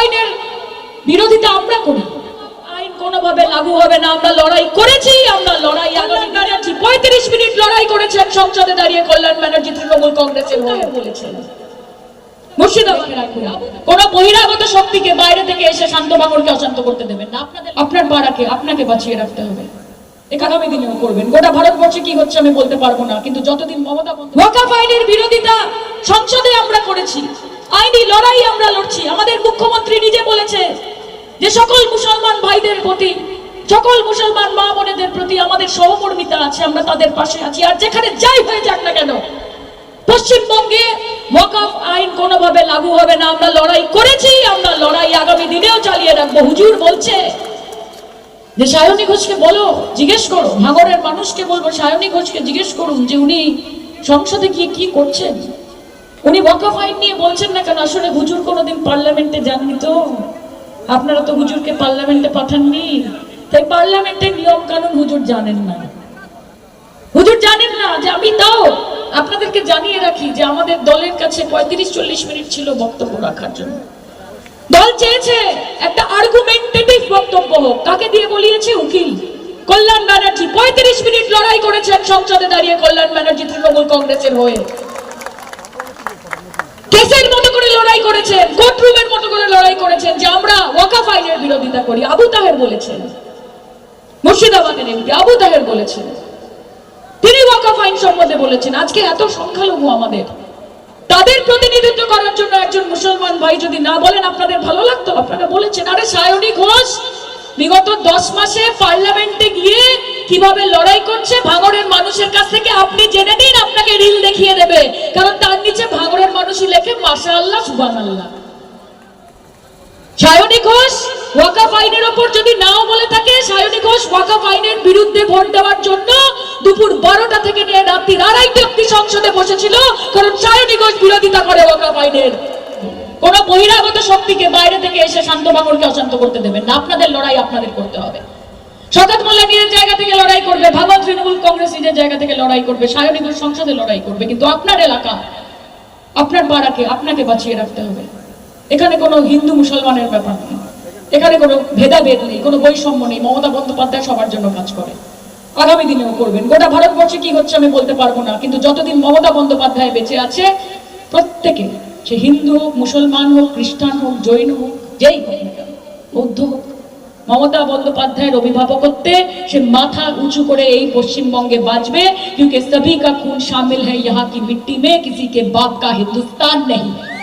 আইনের বিরোধিতা আমরা করি। আইন কোনোভাবে লাগু হবে না, আমরা লড়াই করেছি, আমরা লড়াই ব্যানার্জি পঁয়ত্রিশ মিনিট লড়াই করেছেন, সংসদে দাঁড়িয়ে কল্যাণ ব্যানার্জি, তৃণমূল কংগ্রেসের হয়ে বলেছেন। বহিরাগত শক্তিকে বাইরে থেকে এসে শান্ত অশান্ত করতে দেবেন না। আপনার পাড়াকে, আপনাকে বাঁচিয়ে রাখতে হবে। আগামী দিনেও করবেন। গোটা ভারতবর্ষে কি হচ্ছে আমি বলতে পারব না, কিন্তু যতদিন মমতা বিরোধিতা সংসদে আমরা করেছি। আইনি লড়াই আমরা লড়ছি। আমাদের মুখ্যমন্ত্রী নিজে বলেছে যে সকল মুসলমান ভাইদের প্রতি, সকল মুসলমান মা বোনেদের প্রতি আমাদের সহমর্মিতা আছে, আমরা তাদের পাশে আছি। আর যেখানে যাই হয়ে যাক না কেন, পশ্চিমবঙ্গে ওয়াকফ আইন কোনোভাবে লাগু হবে না। আমরা লড়াই করেছি, আমরা লড়াই আগামী দিনেও চালিয়ে রাখব। হুজুর বলছে যে, সায়নী ঘোষকে বলো, জিজ্ঞেস করো। ভাঙরের মানুষকে বলব, সায়নী ঘোষকে জিজ্ঞেস করুন যে, উনি সংসদে গিয়ে কি করছেন? উনি ওয়াকফ আইন নিয়ে বলছেন না কেন? আসলে হুজুর কোনোদিন পার্লামেন্টে যাননি তো। আপনারা তো হুজুরকে পার্লামেন্টে পাঠাননি। তাই পার্লামেন্টের নিয়ম কানুন হুজুর জানেন না। হুজুর জানেন না যে আমি তাও আপনাদেরকে জানিয়ে রাখি যে আমাদের দলের কাছে পঁয়ত্রিশ চল্লিশ মিনিট ছিল বক্তব্য রাখার জন্য। দল চেয়েছে একটা আর্গুমেন্টেটিভ বক্তব্য হোক। কাকে দিয়ে বলিয়েছে? উকিল। কল্যাণ ব্যানার্জি। পঁয়ত্রিশ মিনিট লড়াই করেছেন সংসদে দাঁড়িয়ে কল্যাণ ব্যানার্জি, তৃণমূল কংগ্রেসের হয়ে। কেসের মতো করে লড়াই করেছেন কোর্টরুমের মতো করে লড়াই করেছেন যে আমরা ওয়াকাফ আইনের বিরোধিতা করি। আবু তাহের বলেছেন। মুর্শিদাবাদের এমপি আবু তাহের বলেছেন। তিনি ওয়াকাফ আইন সম্বন্ধে বলেছেন, আজকে এত সংখ্যালঘু আমাদের। তাদের প্রতিনিধিত্ব করার জন্য একজন মুসলমান ভাই যদি না বলেন আপনাদের ভালো লাগতো? আপনারা বলেছেন, আরে সায়নী ঘোষ, বিগত দশ মাসে পার্লামেন্টে গিয়ে কীভাবে লড়াই করছে, ভাঙড়ের মানুষের কাছ থেকে আপনি জেনে নিন, আপনাকে রিল দেখিয়ে দেবে। কারণ তার নিচে ভাঙড়ের মানুষই লেখে মাসা আল্লাহ সুবান বহিরাগত শক্তিকে বাইরে থেকে এসে শান্ত অশান্ত করতে দেবেন না। আপনাদের লড়াই আপনাদের করতে হবে। শকাত থেকে লড়াই করবে ভাগবত তৃণমূল কংগ্রেস জায়গা থেকে লড়াই করবে, সায়নী ঘোষ সংসদে লড়াই করবে, কিন্তু আপনার এলাকা আপনার পাড়াকে আপনাকে বাঁচিয়ে রাখতে হবে। এখানে কোনো হিন্দু মুসলমানের ব্যাপার নেই। এখানে কোনো ভেদাভেদ নেই, কোনো বৈষম্য নেই। মমতা বন্দ্যোপাধ্যায় সবার জন্য কাজ করে। আগামী দিনেও করবেন। গোটা ভারতবর্ষে কি হচ্ছে আমি বলতে পারব না, কিন্তু যতদিন মমতা বন্দ্যোপাধ্যায় বেঁচে আছে, প্রত্যেকে, সে হিন্দু হোক মুসলমান হোক, খ্রিস্টান হোক, জৈন হোক, যেই হোক বৌদ্ধ হোক মমতা বন্দ্যোপাধ্যায়ের অভিভাবকত্বে সে মাথা উঁচু করে এই পশ্চিমবঙ্গে বাঁচবে क्योंकि सभी का खून शामिल है यहाँ की मिट्टी में किसी के बाप का हिंदुस्तान नहीं